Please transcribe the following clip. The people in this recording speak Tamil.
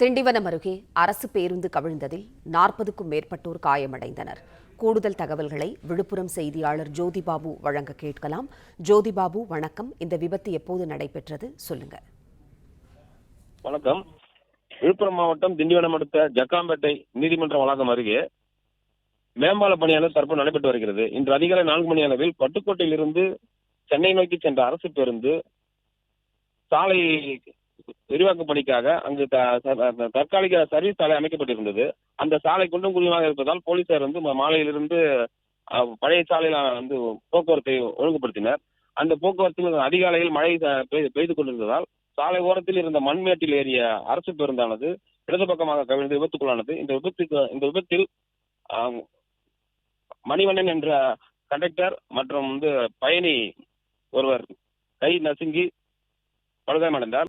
திண்டிவனம் அருகே அரசு பேருந்து கவிழ்ந்ததில் நாற்பதுக்கும் மேற்பட்டோர் காயமடைந்தனர். கூடுதல் தகவல்களை விழுப்புரம் செய்தியாளர் ஜோதிபாபு வழங்க கேட்கலாம். ஜோதிபாபு வணக்கம். இந்த விபத்து எப்போது நடைபெற்றது? சொல்லுங்க. வணக்கம். விழுப்புரம் மாவட்டம் திண்டிவனம் அடுத்த ஜக்காம்பேட்டை நீதிமன்ற வளாகம் அருகே மேம்பால பணியானது தற்போது நடைபெற்று வருகிறது. இன்று அதிகாலை நான்கு மணி அளவில் பட்டுக்கோட்டையிலிருந்து சென்னை நோக்கி சென்ற அரசு பேருந்து சாலை விரிவாக்கும் பணிக்காக அங்கு த- தற்காலிக சர்வீஸ் சாலை அமைக்கப்பட்டிருந்தது அந்த சாலை குண்டும் குழியுமாக இருப்பதால் போலீசார் வந்து மாலையிலிருந்து பழைய சாலையில வந்து போக்குவரத்தை ஒழுங்குபடுத்தினர். அந்த போக்குவரத்தில் அதிகாலையில் மழை பெய்து கொண்டிருந்ததால் சாலை ஓரத்தில் இருந்த மண்மேட்டில் ஏறிய அரசு பேருந்தானது இடது பக்கமாக கவிழ்ந்து விபத்துக்குள்ளானது. இந்த விபத்துக்கு இந்த விபத்தில் மணிவண்ணன் என்ற கண்டக்டர் மற்றும் வந்து பயணி ஒருவர் கை நசுங்கி படுகாயமடைந்தார்.